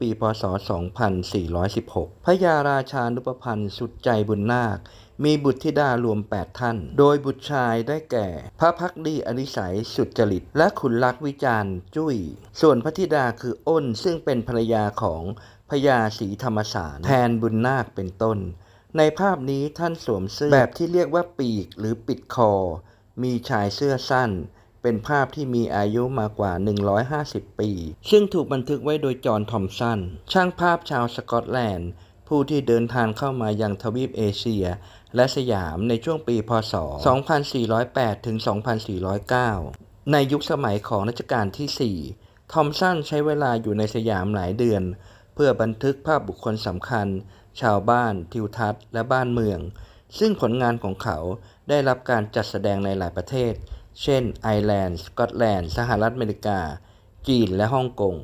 ปีพศ 2416 พระยาราชานุปพันธ์สุดใจบุญนาค มีบุตรธิดารวม 8 ท่าน โดยบุตรชายได้แก่ พระพักดีอนิสัยสุดจริต และขุนลักษณ์วิจารณ์จุ้ย ส่วนพระธิดาคืออ้นซึ่งเป็นภรรยาของพญาศรีธรรมสารแทนบุญนาคเป็นต้น ในภาพนี้ท่านสวมเสื้อแบบที่เรียกว่าปีกหรือปิดคอ มีชายเสื้อสั้น เป็นภาพที่มีอายุมากว่า 150 ปี ซึ่งถูกบันทึกไว้โดยจอห์นทอมสัน ช่างภาพชาวสกอตแลนด์ ผู้ที่เดินทางเข้ามายังทวีปเอเชีย และสยามในช่วงปี พศ 2408 ถึง 2409 ในยุคสมัยของรัชกาลที่ 4 ทอมสันใช้เวลาอยู่ในสยามหลายเดือน เพื่อบันทึกภาพบุคคลสำคัญ ชาวบ้าน ทิวทัศน์ และบ้านเมือง ซึ่งผลงานของเขาได้รับการจัดแสดงในหลายประเทศ เช่น ไอร์แลนด์ สกอตแลนด์ สหรัฐอเมริกา จีน และฮ่องกง